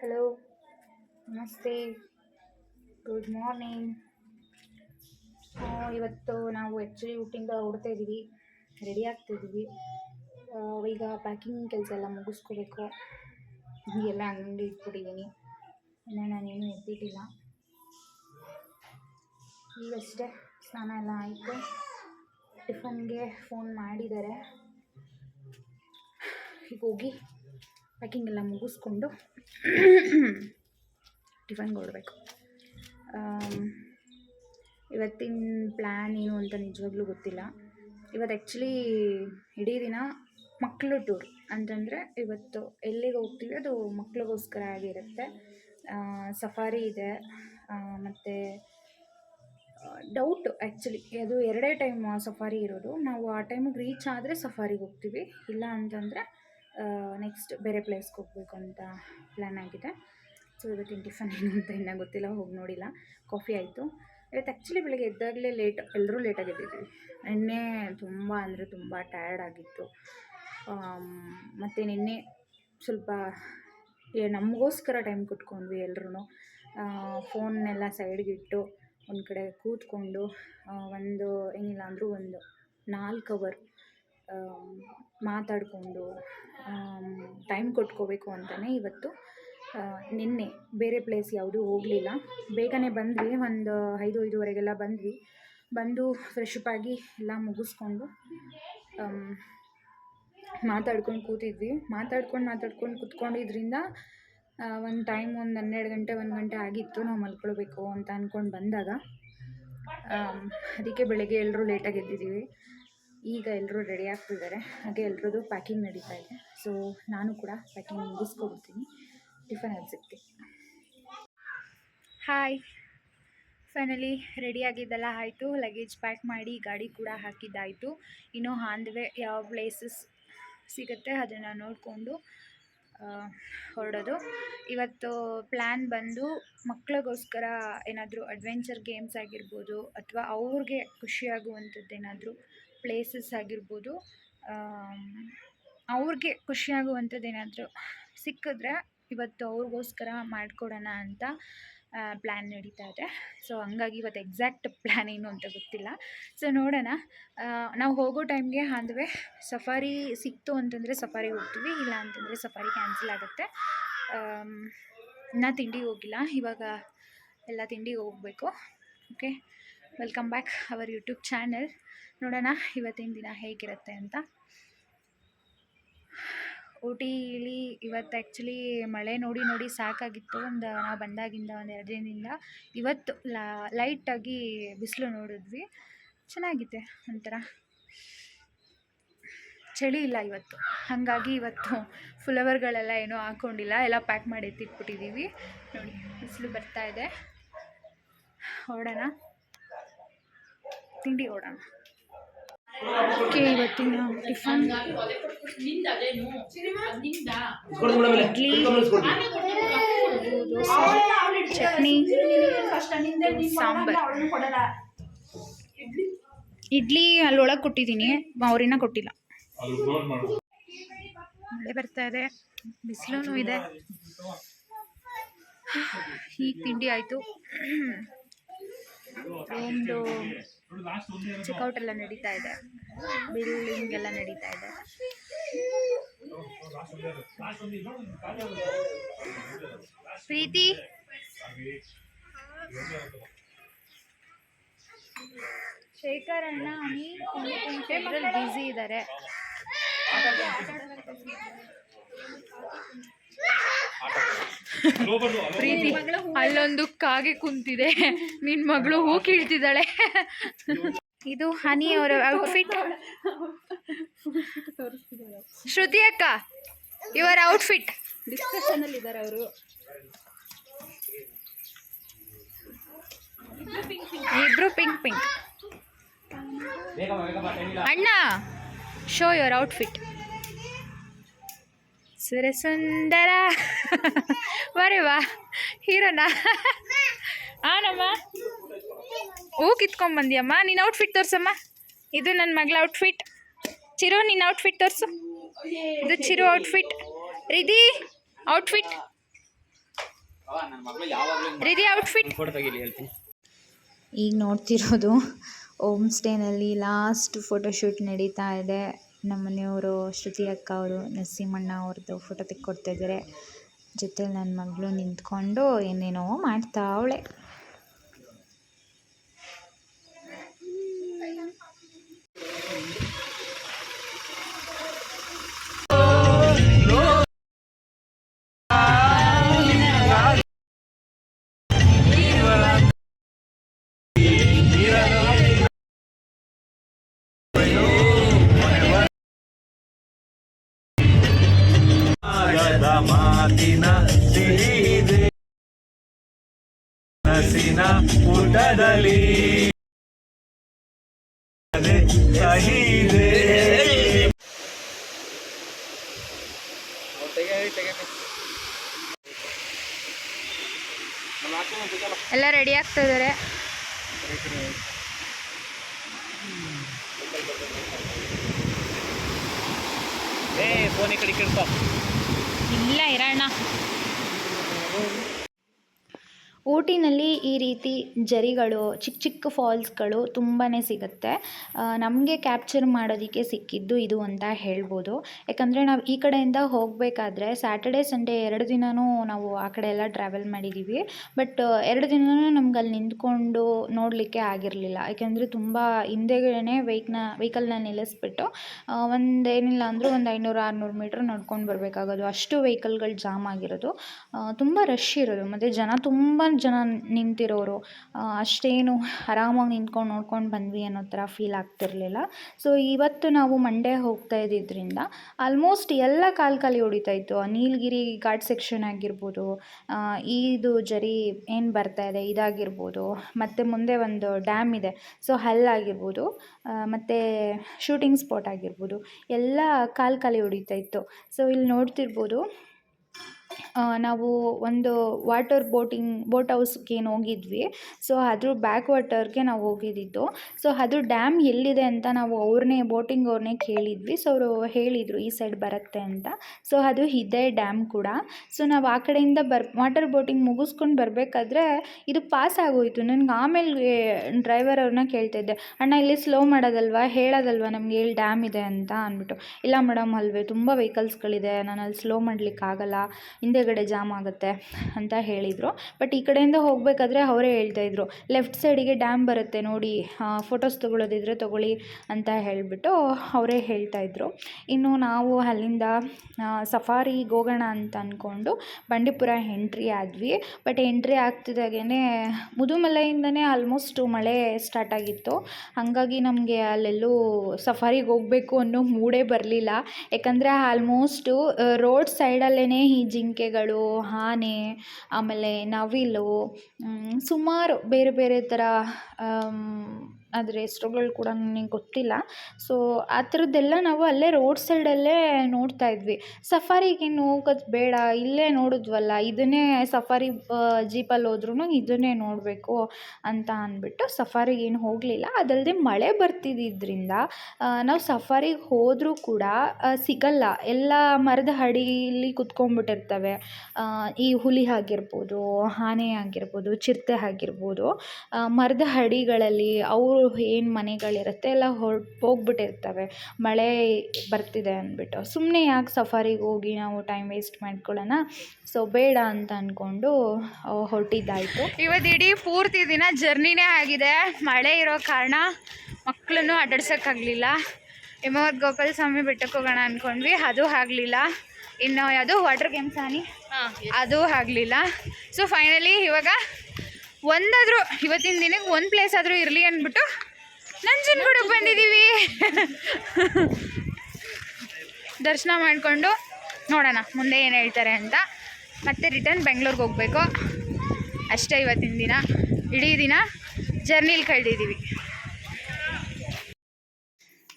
Hello ನಮಸ್ತೆ. Good morning ಇವತ್ತು ನಾವು ಆ್ಯಕ್ಚುಲಿ ಊಟಿಂದ ಹೊಡ್ತಾ ಇದ್ದೀವಿ ರೆಡಿ ಆಗ್ತಿದ್ದೀವಿ ಈಗ ಪ್ಯಾಕಿಂಗ್ ಕೆಲಸ ಎಲ್ಲ ಮುಗಿಸ್ಕೋಬೇಕು. ಹೀಗೆಲ್ಲ ಅಂಗಡಿ ಇಟ್ಬಿಟ್ಟಿದ್ದೀನಿ. ಇನ್ನು ನಾನೇನು ಎದ್ದಿಟ್ಟಿಲ್ಲ. ಈಗಷ್ಟೇ ಸ್ನಾನ ಎಲ್ಲ ಆಯಿತು. ಟಿಫನ್ಗೆ ಫೋನ್ ಮಾಡಿದ್ದಾರೆ. ಈಗ ಹೋಗಿ ಪ್ಯಾಕಿಂಗ್ ಎಲ್ಲ ಮುಗಿಸ್ಕೊಂಡು ಟಿಫನ್ಗೆ ಕೊಡಬೇಕು. ಇವತ್ತಿನ ಪ್ಲ್ಯಾನ್ ಏನು ಅಂತ ನಿಜವಾಗ್ಲೂ ಗೊತ್ತಿಲ್ಲ. ಇವತ್ತು ಆ್ಯಕ್ಚುಲಿ ಇಡೀ ದಿನ ಮಕ್ಕಳು ಟೂರ್ ಅಂತಂದರೆ ಇವತ್ತು ಎಲ್ಲಿಗೆ ಹೋಗ್ತೀವಿ ಅದು ಮಕ್ಳಿಗೋಸ್ಕರ ಆಗಿರುತ್ತೆ. ಸಫಾರಿ ಇದೆ. ಮತ್ತು ಡೌಟ್ ಆ್ಯಕ್ಚುಲಿ ಅದು ಎರಡೇ ಟೈಮ್ ಸಫಾರಿ ಇರೋದು. ನಾವು ಆ ಟೈಮಿಗೆ ರೀಚ್ ಆದರೆ ಸಫಾರಿಗೆ ಹೋಗ್ತೀವಿ. ಇಲ್ಲ ಅಂತಂದರೆ ನೆಕ್ಸ್ಟ್ ಬೇರೆ ಪ್ಲೇಸ್ಗೆ ಹೋಗಬೇಕು ಅಂತ ಪ್ಲ್ಯಾನ್ ಆಗಿದೆ. ಸೊ ಇವತ್ತಿನ ಟಿಫನ್ ಏನು ಅಂತ ಇನ್ನ ಗೊತ್ತಿಲ್ಲ, ಹೋಗಿ ನೋಡಿಲ್ಲ. ಕಾಫಿ ಆಯಿತು. ಇವತ್ತು ಆ್ಯಕ್ಚುಲಿ ಬೆಳಗ್ಗೆ ಎದ್ದಾಗಲೇ ಲೇಟ್ ಎಲ್ಲರೂ ಲೇಟಾಗಿ ಎದ್ದಿದ್ವಿ. ನಿನ್ನೆ ತುಂಬ ಅಂದರೆ ತುಂಬ ಟಯರ್ಡ್ ಆಗಿತ್ತು. ಮತ್ತು ನಿನ್ನೆ ಸ್ವಲ್ಪ ನಮಗೋಸ್ಕರ ಟೈಮ್ ಕೊಟ್ಕೊಂಡ್ವಿ ಎಲ್ಲರೂ ಫೋನ್ನೆಲ್ಲ ಸೈಡ್ಗಿಟ್ಟು ಒಂದು ಕಡೆ ಕೂತ್ಕೊಂಡು ಒಂದು ಏನಿಲ್ಲ ಅಂದರೂ ಒಂದು ನಾಲ್ಕು ಅವರ್ ಮಾತಾಡಿಕೊಂಡು ಟೈಮ್ ಕೊಟ್ಕೋಬೇಕು ಅಂತಲೇ ಇವತ್ತು. ನಿನ್ನೆ ಬೇರೆ ಪ್ಲೇಸ್ ಯಾವುದೂ ಹೋಗಲಿಲ್ಲ. ಬೇಗನೆ ಬಂದ್ವಿ, ಒಂದು ಐದು, ಐದುವರೆಗೆಲ್ಲ ಬಂದ್ವಿ. ಬಂದು ಫ್ರೆಶ್ ಅಪ್ ಆಗಿ ಎಲ್ಲ ಮುಗಿಸ್ಕೊಂಡು ಮಾತಾಡ್ಕೊಂಡು ಕೂತಿದ್ವಿ. ಮಾತಾಡ್ಕೊಂಡು ಮಾತಾಡ್ಕೊಂಡು ಕೂತ್ಕೊಂಡಿದ್ರಿಂದ ಒಂದು ಟೈಮ್ ಒಂದು ಹನ್ನೆರಡು ಗಂಟೆ, ಒಂದು ಗಂಟೆ ಆಗಿತ್ತು ನಾವು ಮಲ್ಕೊಳ್ಬೇಕು ಅಂತ ಅಂದ್ಕೊಂಡು ಬಂದಾಗ. ಅದಕ್ಕೆ ಬೆಳಗ್ಗೆ ಎಲ್ಲರೂ ಲೇಟಾಗಿ ಎದ್ದಿದ್ದೀವಿ. ಈಗ ಎಲ್ಲರೂ ರೆಡಿ ಆಗ್ತಿದ್ದಾರೆ. ಹಾಗೆ ಎಲ್ರದ್ದು ಪ್ಯಾಕಿಂಗ್ ನಡೀತಾ ಇದೆ. ಸೊ ನಾನು ಕೂಡ ಪ್ಯಾಕಿಂಗ್ ಮುಗಿಸ್ಕೊಬಿಡ್ತೀನಿ ಟಿಫನಲ್ಲಿ ಸಿಗ್ತೀನಿ. ಹಾಯ್ ಫೈನಲಿ ರೆಡಿ ಆಗಿದ್ದೆಲ್ಲ ಆಯಿತು. ಲಗೇಜ್ ಪ್ಯಾಕ್ ಮಾಡಿ ಗಾಡಿ ಕೂಡ ಹಾಕಿದ್ದಾಯಿತು. ಇನ್ನೂ ಆನ್ ದ ವೇ ಯಾವ ಪ್ಲೇಸಸ್ ಸಿಗುತ್ತೆ ಅದನ್ನು ನೋಡಿಕೊಂಡು ಹೊರಡೋದು. ಇವತ್ತು ಪ್ಲ್ಯಾನ್ ಬಂದು ಮಕ್ಕಳಿಗೋಸ್ಕರ ಏನಾದರೂ ಅಡ್ವೆಂಚರ್ ಗೇಮ್ಸ್ ಆಗಿರ್ಬೋದು, ಅಥವಾ ಅವ್ರಿಗೆ ಖುಷಿಯಾಗುವಂಥದ್ದು ಏನಾದರೂ ಪ್ಲೇಸಸ್ ಆಗಿರ್ಬೋದು ಅವ್ರಿಗೆ ಖುಷಿಯಾಗುವಂಥದ್ದು ಏನಾದರೂ ಸಿಕ್ಕಿದ್ರೆ ಇವತ್ತು ಅವ್ರಿಗೋಸ್ಕರ ಮಾಡಿಕೊಡೋಣ ಅಂತ ಪ್ಲ್ಯಾನ್ ನಡೀತಾ ಇದೆ. ಸೊ ಹಂಗಾಗಿ ಇವತ್ತು ಎಕ್ಸಾಕ್ಟ್ ಪ್ಲ್ಯಾನ್ ಏನು ಅಂತ ಗೊತ್ತಿಲ್ಲ. ಸೊ ನೋಡೋಣ. ನಾವು ಹೋಗೋ ಟೈಮ್ಗೆ ಅಂದ್ವೆ ಸಫಾರಿ ಸಿಕ್ತು ಅಂತಂದರೆ ಸಫಾರಿ ಹೋಗ್ತೀವಿ, ಇಲ್ಲ ಅಂತಂದರೆ ಸಫಾರಿ ಕ್ಯಾನ್ಸಲ್ ಆಗುತ್ತೆ. ನಾ ತಿಂಡಿಗೆ ಹೋಗಿಲ್ಲ, ಇವಾಗ ಎಲ್ಲ ತಿಂಡಿಗೆ ಹೋಗಬೇಕು. Okay welcome back our YouTube channel ನೋಡೋಣ ಇವತ್ತಿನ ದಿನ ಹೇಗಿರುತ್ತೆ ಅಂತ. ಊಟಿಲಿ ಇವತ್ತು ಆ್ಯಕ್ಚುಲಿ ಮಳೆ ನೋಡಿ ನೋಡಿ ಸಾಕಾಗಿತ್ತು. ಒಂದು ನಾವು ಬಂದಾಗಿಂದ ಒಂದು ಎರಡು ದಿನದಿಂದ ಇವತ್ತು ಲೈಟಾಗಿ ಬಿಸಿಲು ನೋಡಿದ್ವಿ. ಚೆನ್ನಾಗಿದೆ ಒಂಥರ. ಚಳಿ ಇಲ್ಲ ಇವತ್ತು. ಹಾಗಾಗಿ ಇವತ್ತು ಫ್ಲವರ್ಗಳೆಲ್ಲ ಏನೂ ಹಾಕ್ಕೊಂಡಿಲ್ಲ ಎಲ್ಲ ಪ್ಯಾಕ್ ಮಾಡಿ ಎತ್ತಿಟ್ಬಿಟ್ಟಿದ್ದೀವಿ ನೋಡಿ, ಬಿಸಿಲು ಬರ್ತಾ ಇದೆ. ಓಡೋಣ. ತಿಂಡಿ ಹೊರಡೋಣ ಓಕೆ, ಇವತ್ತಿನ ಟಿಫನ್. ಇಡ್ಲಿ, ಚಟ್ನಿ, ಸಾಂಬಾರ್. ಇಡ್ಲಿ ಅಲ್ಲಿ ಒಳಗೆ ಕೊಟ್ಟಿದ್ದೀನಿ ಅವ್ರಿನ ಕೊಟ್ಟಿಲ್ಲ. ಮಳೆ ಬರ್ತಾ ಇದೆ ಬಿಸಿಲು ಇದೆ. ಈಗ ತಿಂಡಿ ಆಯಿತು. ಒಂದು ಚೆಕ್ಔಟ್ ಎಲ್ಲ ನಡೀತಾ ಇದೆ. ಬಿಲ್ಡಿಂಗ್ ಎಲ್ಲ ನಡೀತಾ ಇದೆ. ಪ್ರೀತಿ? ಶೇಖರ್ ಅಣ್ಣ ಬ್ಯುಸಿ ಇದ್ದಾರೆ ಪ್ರೀತಿ. ಅಲ್ಲೊಂದು ಕಾಗೆ ಕುಂತಿದೆ. ನಿನ್ ಮಗಳು ಹೂ ಕೀಳ್ತಿದ್ದಾಳೆ. ಇದು ಹನಿ ಅವರ ಔಟ್ಫಿಟ್ ಶ್ರುತಿ ಅಕ್ಕ ಇವರ ಔಟ್ಫಿಟ್ ಡಿಸ್ಕಷನಲ್ಲಿ ಇದ್ದಾರೆ ಅವರು. ಇಬ್ರು ಪಿಂಕ್ ಪಿಂಕ್ ಅಣ್ಣ ಶೋ ಯುವರ್ ಔಟ್ಫಿಟ್ ಸುರಸುಂದರ ಸುಂದರ. ವಾ ಹೀರೋನಾ? ಆನಮ್ಮ, ಹೂ ಕಿತ್ಕೊಂಬಂದಿಯಮ್ಮ? ನಿನ್ನ ಔಟ್ಫಿಟ್ ತೋರ್ಸಮ್ಮ. ಇದು ನನ್ನ ಮಗಳ ಔಟ್ಫಿಟ್ ಚಿರು, ನಿನ್ನ ಔಟ್ಫಿಟ್ ತೋರಿಸು. ಇದು ಚಿರು ಔಟ್ಫಿಟ್ ರಿದಿ ಔಟ್ಫಿಟ್ ರೀತಿ ಔಟ್ಫಿಟ್ ಈಗ ನೋಡ್ತಿರೋದು, ಹೋಮ್ ಸ್ಟೇನಲ್ಲಿ ಲಾಸ್ಟ್ ಫೋಟೋಶೂಟ್ ನಡೀತಾ ಇದೆ. ನಮ್ಮ ಮನೆಯವರು ಶ್ರುತಿ ಅಕ್ಕ ಅವರು, ನರಸಿಂಹಣ್ಣ ಅವ್ರದ್ದು ಫೋಟೋ ತೆಕ್ಕೊಡ್ತಾ ಇದ್ದಾರೆ ಜೊತೆಲಿ ನನ್ನ ಮಗಳು ನಿಂತ್ಕೊಂಡು ಏನೇನೋ ಮಾಡ್ತಾವಳೆ. ಮಾತಿನ ಸಿಹಿದೆ ಹಸಿನ ಊಟದಲ್ಲಿ ಅದೇ ಸಹಿದೆ. ಎಲ್ಲ ರೆಡಿ ಆಗ್ತಾ ಇದ್ದಾರೆ ಏ ಫೋನಿ ಈ ಕಡೆ ಕೇಳ್ಕೊ. ಇಲ್ಲ ಇರೋಣ ಊಟಿನಲ್ಲಿ ಈ ರೀತಿ ಜರಿಗಳು, ಚಿಕ್ಕ ಚಿಕ್ಕ ಫಾಲ್ಸ್ಗಳು ತುಂಬಾ ಸಿಗುತ್ತೆ. ನಮಗೆ ಕ್ಯಾಪ್ಚರ್ ಮಾಡೋದಕ್ಕೆ ಸಿಕ್ಕಿದ್ದು ಇದು ಅಂತ ಹೇಳ್ಬೋದು. ಯಾಕಂದರೆ ನಾವು ಈ ಕಡೆಯಿಂದ ಹೋಗಬೇಕಾದ್ರೆ ಸ್ಯಾಟರ್ಡೆ ಸಂಡೇ ಎರಡು ದಿನವೂ ನಾವು ಆ ಕಡೆ ಎಲ್ಲ ಟ್ರಾವೆಲ್ ಮಾಡಿದ್ದೀವಿ ಬಟ್ ಎರಡು ದಿನವೂ ನಮ್ಗೆ ಅಲ್ಲಿ ನಿಂತ್ಕೊಂಡು ನೋಡಲಿಕ್ಕೆ ಆಗಿರಲಿಲ್ಲ. ಯಾಕೆಂದರೆ ತುಂಬ ಹಿಂದೆಗಡೆ ವೆಯ್ಕ್ನ ವೆಹಿಕಲ್ನ ನಿಲ್ಲಿಸ್ಬಿಟ್ಟು ಒಂದೇನಿಲ್ಲ ಅಂದರೂ ಒಂದು ಐನೂರು, ಆರುನೂರು ಮೀಟ್ರ್ ನಡ್ಕೊಂಡು ಬರಬೇಕಾಗೋದು. ಅಷ್ಟು ವೆಹಿಕಲ್ಗಳು ಜಾಮ್ ಆಗಿರೋದು. ತುಂಬ ರಶ್ ಇರೋದು. ಮತ್ತು ಜನ ತುಂಬ ಜನ ನಿಂತಿರೋರು ಅಷ್ಟೇನು ಆರಾಮಾಗಿ ನಿಂತ್ಕೊಂಡು ನೋಡ್ಕೊಂಡು ಬಂದ್ವಿ ಅನ್ನೋ ಥರ ಫೀಲ್ ಆಗ್ತಿರಲಿಲ್ಲ. ಸೊ ಇವತ್ತು ನಾವು ಮಂಡ್ಯ ಹೋಗ್ತಾ ಇದ್ದಿದ್ದರಿಂದ ಆಲ್ಮೋಸ್ಟ್ ಎಲ್ಲ ಕಾಲು ಕಾಲಿ ಹೊಡಿತಾ ಇತ್ತು. ನೀಲಗಿರಿ ಘಾಟ್ ಸೆಕ್ಷನ್ ಆಗಿರ್ಬೋದು ಇದು ಜರಿ ಏನು ಬರ್ತಾ ಇದೆ ಇದಾಗಿರ್ಬೋದು, ಮತ್ತು ಮುಂದೆ ಒಂದು ಡ್ಯಾಮ್ ಇದೆ ಸೊ ಹಲ್ಲಾಗಿರ್ಬೋದು ಮತ್ತು ಶೂಟಿಂಗ್ ಸ್ಪಾಟ್ ಆಗಿರ್ಬೋದು, ಎಲ್ಲ ಕಾಲು ಕಾಲಿ ಹೊಡಿತಾ ಇತ್ತು. ಸೊ ಇಲ್ಲಿ ನೋಡ್ತಿರ್ಬೋದು ನಾವು ಒಂದು ವಾಟರ್ ಬೋಟಿಂಗ್ ಬೋಟ್ ಹೌಸ್ಗೆ ಏನು ಹೋಗಿದ್ವಿ. ಸೊ ಅದ್ರ ಬ್ಯಾಕ್ ವಾಟರ್ಗೆ ನಾವು ಹೋಗಿದ್ದಿದ್ದು ಸೊ ಅದು ಡ್ಯಾಮ್ ಎಲ್ಲಿದೆ ಅಂತ ನಾವು ಅವ್ರನ್ನೇ ಬೋಟಿಂಗ್ ಅವ್ರನ್ನೇ ಕೇಳಿದ್ವಿ. ಸೊ ಅವರು ಹೇಳಿದರು, ಈ ಸೈಡ್ ಬರುತ್ತೆ ಅಂತ. ಸೊ ಅದು ಇದೆ ಡ್ಯಾಮ್ ಕೂಡ. ಸೊ ನಾವು ಆ ಕಡೆಯಿಂದ ಬರ್ ವಾಟರ್ ಬೋಟಿಂಗ್ ಮುಗಿಸ್ಕೊಂಡು ಬರಬೇಕಾದ್ರೆ ಇದು ಪಾಸ್ ಆಗೋಯಿತು. ನನಗೆ ಆಮೇಲೆ ಡ್ರೈವರ್ ಅವ್ರನ್ನ ಕೇಳ್ತಾ ಇದ್ದೆ, ಅಣ್ಣ, ಇಲ್ಲಿ ಸ್ಲೋ ಮಾಡೋದಲ್ವಾ? ಹೇಳೋದಲ್ವಾ ನಮಗೆ ಇಲ್ಲಿ ಡ್ಯಾಮ್ ಇದೆ ಅಂತ? ಅಂದ್ಬಿಟ್ಟು, ಇಲ್ಲ ಮೇಡಮ್ ಅಲ್ವೇ. ತುಂಬ ವೆಹಿಕಲ್ಸ್ಗಳಿದೆ ನಾನು ಅಲ್ಲಿ ಸ್ಲೋ ಮಾಡಲಿಕ್ಕಾಗಲ್ಲ. ಹಿಂದೆಗಡೆ ಜಾಮ್ ಆಗುತ್ತೆ ಅಂತ ಹೇಳಿದರು. ಬಟ್ ಈ ಕಡೆಯಿಂದ ಹೋಗಬೇಕಾದ್ರೆ ಅವರೇ ಹೇಳ್ತಾಯಿದ್ರು ಲೆಫ್ಟ್ ಸೈಡಿಗೆ ಡ್ಯಾಮ್ ಬರುತ್ತೆ ನೋಡಿ ಫೋಟೋಸ್ ತೊಗೊಳೋದಿದ್ರೆ ತೊಗೊಳ್ಳಿ ಅಂತ ಹೇಳಿಬಿಟ್ಟು ಅವರೇ ಹೇಳ್ತಾಯಿದ್ರು ಇನ್ನು ನಾವು ಅಲ್ಲಿಂದ ಸಫಾರಿಗೆ ಹೋಗೋಣ ಅಂತ ಅಂದ್ಕೊಂಡು ಬಂಡೀಪುರ ಎಂಟ್ರಿ ಆದ್ವಿ. ಬಟ್ ಎಂಟ್ರಿ ಆಗ್ತಿದ್ದಾಗೇ ಮುದುಮಲೆಯಿಂದನೇ ಆಲ್ಮೋಸ್ಟ್ ಮಳೆ ಸ್ಟಾರ್ಟ್ ಆಗಿತ್ತು. ಹಾಗಾಗಿ ನಮಗೆ ಅಲ್ಲೆಲ್ಲೂ ಸಫಾರಿಗೆ ಹೋಗಬೇಕು ಅನ್ನೋ ಮೂಡೇ ಬರಲಿಲ್ಲ. ಯಾಕಂದರೆ ಆಲ್ಮೋಸ್ಟು ರೋಡ್ ಸೈಡಲ್ಲೇ ಈ ಜಿಂಕೆಗಳು ಆನೆ ಆಮೇಲೆ ನವಿಲು ಸುಮಾರು ಬೇರೆ ಬೇರೆ ಥರ ಅದ್ರ ಹೆಸ್ರುಗಳು ಕೂಡ ನನಗೆ ಗೊತ್ತಿಲ್ಲ. ಸೊ ಆ ಥರದ್ದೆಲ್ಲ ನಾವು ಅಲ್ಲೇ ರೋಡ್ ಸೈಡಲ್ಲೇ ನೋಡ್ತಾ ಇದ್ವಿ. ಸಫಾರಿಗೇನು ಹೋಗೋದು ಬೇಡ, ಇಲ್ಲೇ ನೋಡಿದ್ವಲ್ಲ, ಇದನ್ನೇ ಸಫಾರಿ ಜೀಪಲ್ಲಿ ಹೋದ್ರೂ ಇದನ್ನೇ ನೋಡಬೇಕು ಅಂತ ಅಂದ್ಬಿಟ್ಟು ಸಫಾರಿಗೇನು ಹೋಗಲಿಲ್ಲ. ಅದಲ್ಲದೆ ಮಳೆ ಬರ್ತಿದ್ದಿದ್ದರಿಂದ ನಾವು ಸಫಾರಿಗೆ ಹೋದರೂ ಕೂಡ ಸಿಗಲ್ಲ. ಎಲ್ಲ ಮರದ ಹಡಿಲಿ ಕುತ್ಕೊಂಡ್ಬಿಟ್ಟಿರ್ತವೆ. ಈ ಹುಲಿ ಆಗಿರ್ಬೋದು, ಆನೆ ಆಗಿರ್ಬೋದು, ಚಿರತೆ ಆಗಿರ್ಬೋದು ಮರದ ಹಡಿಗಳಲ್ಲಿ ಅವರು ಏನು ಮನೆಗಳಿರುತ್ತೆ ಎಲ್ಲ ಹೊರ್ ಹೋಗ್ಬಿಟ್ಟಿರ್ತವೆ. ಮಳೆ ಬರ್ತಿದೆ ಅಂದ್ಬಿಟ್ಟು. ಸುಮ್ಮನೆ ಯಾಕೆ ಸಫಾರಿಗೆ ಹೋಗಿ ನಾವು ಟೈಮ್ ವೇಸ್ಟ್ ಮಾಡ್ಕೊಳ್ಳೋಣ? ಸೊ ಬೇಡ ಅಂತ ಅಂದ್ಕೊಂಡು ಹೊರಟಿದ್ದಾಯಿತು. ಇವತ್ತು ಇಡೀ ಪೂರ್ತಿ ದಿನ ಜರ್ನಿನೇ ಆಗಿದೆ. ಮಳೆ ಇರೋ ಕಾರಣ ಮಕ್ಕಳನ್ನು ಅಡ್ಡಾಡ್ಸೋಕ್ಕಾಗಲಿಲ್ಲ. ಹಿಮವತ್ ಗೋಪಾಲ ಸ್ವಾಮಿ ಬೆಟ್ಟಕ್ಕೆ ಹೋಗೋಣ ಅಂದ್ಕೊಂಡ್ವಿ ಅದು ಆಗಲಿಲ್ಲ. ಇನ್ನು ಯಾವುದು ವಾಟರ್ ಗೇಮ್ಸ್ ಆನಿ? ಅದು ಆಗಲಿಲ್ಲ. ಸೊ ಫೈನಲಿ ಇವಾಗ ಒಂದಾದರೂ ಇವತ್ತಿನ ದಿನಕ್ಕೆ ಒಂದು ಪ್ಲೇಸ್ ಆದರೂ ಇರಲಿ ಅಂದ್ಬಿಟ್ಟು ನಂಜನಗೂಡಕ್ಕೆ ಬಂದಿದ್ದೀವಿ. ದರ್ಶನ ಮಾಡಿಕೊಂಡು ನೋಡೋಣ ಮುಂದೆ ಏನು ಹೇಳ್ತಾರೆ ಅಂತ. ಮತ್ತೆ ರಿಟರ್ನ್ ಬೆಂಗಳೂರಿಗೆ ಹೋಗಬೇಕು. ಅಷ್ಟೇ ಇವತ್ತಿನ ದಿನ. ಇಡೀ ದಿನ ಜರ್ನಿಲಿ ಕಳೆದಿದ್ದೀವಿ.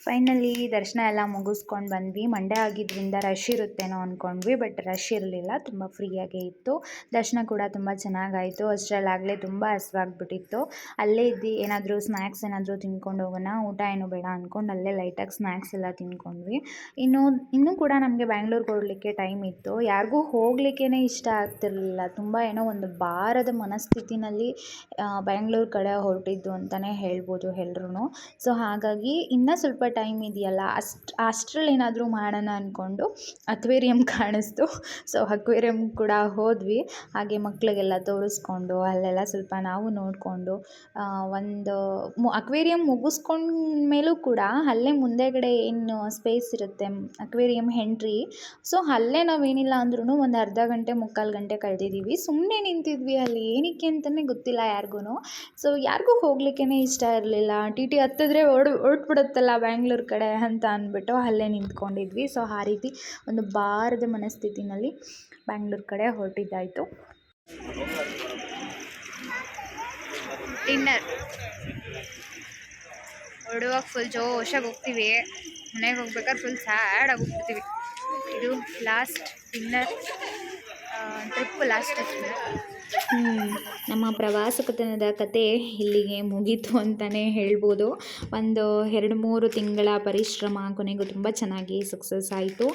ಫೈನಲಿ ದರ್ಶನ ಎಲ್ಲ ಮುಗಿಸ್ಕೊಂಡು ಬಂದ್ವಿ. ಮಂಡೇ ಆಗಿದ್ದರಿಂದ ರಶ್ ಇರುತ್ತೇನೋ ಅಂದ್ಕೊಂಡ್ವಿ ಬಟ್ ರಶ್ ಇರಲಿಲ್ಲ. ತುಂಬ ಫ್ರೀಯಾಗೇ ಇತ್ತು. ದರ್ಶನ ಕೂಡ ತುಂಬ ಚೆನ್ನಾಗಾಯಿತು. ಅಷ್ಟರಲ್ಲಾಗಲೇ ತುಂಬ ಹಸಿವಾಗ್ಬಿಟ್ಟಿತ್ತು. ಅಲ್ಲೇ ಇದ್ದು, ಏನಾದರೂ ಸ್ನ್ಯಾಕ್ಸ್ ಏನಾದರೂ ತಿನ್ಕೊಂಡು ಹೋಗೋಣ, ಊಟ ಏನು ಬೇಡ ಅಂದ್ಕೊಂಡು ಅಲ್ಲೇ ಲೈಟಾಗಿ ಸ್ನ್ಯಾಕ್ಸ್ ಎಲ್ಲ ತಿನ್ಕೊಂಡ್ವಿ. ಇನ್ನು, ಇನ್ನೂ ಕೂಡ ನಮಗೆ ಬ್ಯಾಂಗ್ಳೂರ್ಗೆ ಹೊರಡ್ಲಿಕ್ಕೆ ಟೈಮ್ ಇತ್ತು. ಯಾರಿಗೂ ಹೋಗ್ಲಿಕ್ಕೇ ಇಷ್ಟ ಆಗ್ತಿರಲಿಲ್ಲ. ತುಂಬ ಏನೋ ಒಂದು ಭಾರದ ಮನಸ್ಥಿತಿನಲ್ಲಿ ಬ್ಯಾಂಗ್ಳೂರ್ ಕಡೆ ಹೊರಟಿದ್ದು ಅಂತಲೇ ಹೇಳ್ಬೋದು ಎಲ್ರೂ ಸೊ ಹಾಗಾಗಿ ಇನ್ನೂ ಸ್ವಲ್ಪ ಟೈಮ್ ಇದೆಯಲ್ಲ, ಅಷ್ಟು ಅಷ್ಟ್ರಲ್ಲಿ ಏನಾದರೂ ಮಾಡೋಣ ಅಂದ್ಕೊಂಡು ಅಕ್ವೇರಿಯಮ್ ಕಾಣಿಸ್ತು. ಸೊ ಅಕ್ವೇರಿಯಮ್ ಕೂಡ ಹೋದ್ವಿ. ಹಾಗೆ ಮಕ್ಕಳಿಗೆಲ್ಲ ತೋರಿಸ್ಕೊಂಡು, ಅಲ್ಲೆಲ್ಲ ಸ್ವಲ್ಪ ನಾವು ನೋಡಿಕೊಂಡು ಒಂದು ಮು ಅಕ್ವೇರಿಯಮ್ ಮುಗಿಸ್ಕೊಂಡ ಮೇಲೂ ಕೂಡ ಅಲ್ಲೇ ಮುಂದೆಗಡೆ ಏನು ಸ್ಪೇಸ್ ಇರುತ್ತೆ, ಅಕ್ವೇರಿಯಂ ಹೆಂಟ್ರಿ ಸೊ ಅಲ್ಲೇ ನಾವೇನಿಲ್ಲ ಅಂದ್ರೂ ಒಂದು ಅರ್ಧ ಗಂಟೆ, ಮುಕ್ಕಾಲು ಗಂಟೆ ಕಳೆದಿದ್ದೀವಿ. ಸುಮ್ಮನೆ ನಿಂತಿದ್ವಿ ಅಲ್ಲಿ. ಏನಕ್ಕೆ ಅಂತಲೇ ಗೊತ್ತಿಲ್ಲ ಯಾರಿಗೂ ಸೊ ಯಾರಿಗೂ ಹೋಗ್ಲಿಕ್ಕೇ ಇಷ್ಟ ಇರಲಿಲ್ಲ. ಟಿ ಟಿ ಹತ್ತಿದ್ರೆ ಓಡ್, ಓಡ್ಬಿಡುತ್ತಲ್ಲ ಬ್ಯಾಂಗ್ಳೂರ್ ಕಡೆ ಅಂತ ಅಂದ್ಬಿಟ್ಟು ಅಲ್ಲೇ ನಿಂತ್ಕೊಂಡಿದ್ವಿ. ಸೊ ಆ ರೀತಿ ಒಂದು ಬಾರದ ಮನಸ್ಥಿತಿನಲ್ಲಿ ಬ್ಯಾಂಗ್ಳೂರು ಕಡೆ ಹೊರಟಿದ್ದಾಯಿತು. ಡಿನ್ನರ್ ಹೊರಡುವಾಗ ಫುಲ್ ಜೋಶಾಗಿ ಹೋಗ್ತೀವಿ. ಮನೆಗೆ ಹೋಗ್ಬೇಕಾದ್ರೆ ಫುಲ್ ಸ್ಯಾಡಾಗಿ ಹೋಗ್ಬಿಡ್ತೀವಿ. ಇದು ಲಾಸ್ಟ್ ಡಿನ್ನರ್ ಟ್ರಿಪ್ ಲಾಸ್ಟ್ ನಮ್ಮ ಪ್ರವಾಸಕತನದ ಕತೆ ಇಲ್ಲಿಗೆ ಮುಗೀತು ಅಂತಲೇ ಹೇಳ್ಬೋದು. ಒಂದು ಎರಡು ಮೂರು ತಿಂಗಳ ಪರಿಶ್ರಮ ಕೊನೆಗೂ ತುಂಬ ಚೆನ್ನಾಗಿ ಸಕ್ಸಸ್ ಆಯಿತು.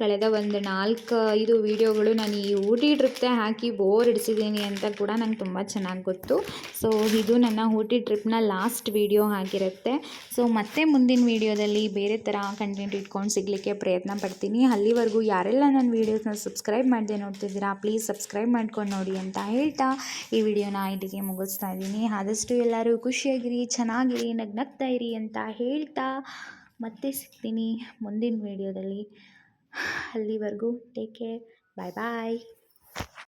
ಕಳೆದ ಒಂದು ನಾಲ್ಕು ಐದು ವೀಡಿಯೋಗಳು ನಾನು ಈ ಊಟಿ ಟ್ರಿಪ್ಗೆ ಹಾಕಿ ಬೋರ್ ಹಿಡಿಸಿದ್ದೀನಿ ಅಂತ ಕೂಡ ನಂಗೆ ತುಂಬ ಚೆನ್ನಾಗಿ ಗೊತ್ತು. ಸೊ ಇದು ನನ್ನ ಊಟಿ ಟ್ರಿಪ್ನ ಲಾಸ್ಟ್ ವೀಡಿಯೋ ಆಗಿರುತ್ತೆ. ಸೊ ಮತ್ತೆ ಮುಂದಿನ ವೀಡಿಯೋದಲ್ಲಿ ಬೇರೆ ಥರ ಕಂಟೆಂಟ್ ಇಟ್ಕೊಂಡು ಸಿಗಲಿಕ್ಕೆ ಪ್ರಯತ್ನ ಪಡ್ತೀನಿ. ಅಲ್ಲಿವರೆಗೂ ಯಾರೆಲ್ಲ ನನ್ನ ವೀಡಿಯೋಸ್ನ ಸಬ್ಸ್ಕ್ರೈಬ್ ಮಾಡಿದೆ ನೋಡ್ತಿದ್ದೀರಾ ಪ್ಲೀಸ್ ಸಬ್ಸ್ಕ್ರೈಬ್ ಮಾಡ್ಕೊಂಡು ನೋಡಿ ಅಂತ ಹೇಳ್ತಾ ಈ ವಿಡಿಯೋನ ಇಲ್ಲಿಗೆ ಮುಗಿಸ್ತಾ ಇದ್ದೀನಿ. ಆದಷ್ಟು ಎಲ್ಲರೂ ಖುಷಿಯಾಗಿರಿ, ಚೆನ್ನಾಗಿರಿ, ನಗ್ನಗ್ತಾ ಇರಿ ಅಂತ ಹೇಳ್ತಾ ಮತ್ತೆ ಸಿಗ್ತೀನಿ ಮುಂದಿನ ವಿಡಿಯೋದಲ್ಲಿ. ಅಲ್ಲಿವರೆಗೂ ಟೇಕ್ ಕೇರ್ ಬಾಯ್ ಬಾಯ್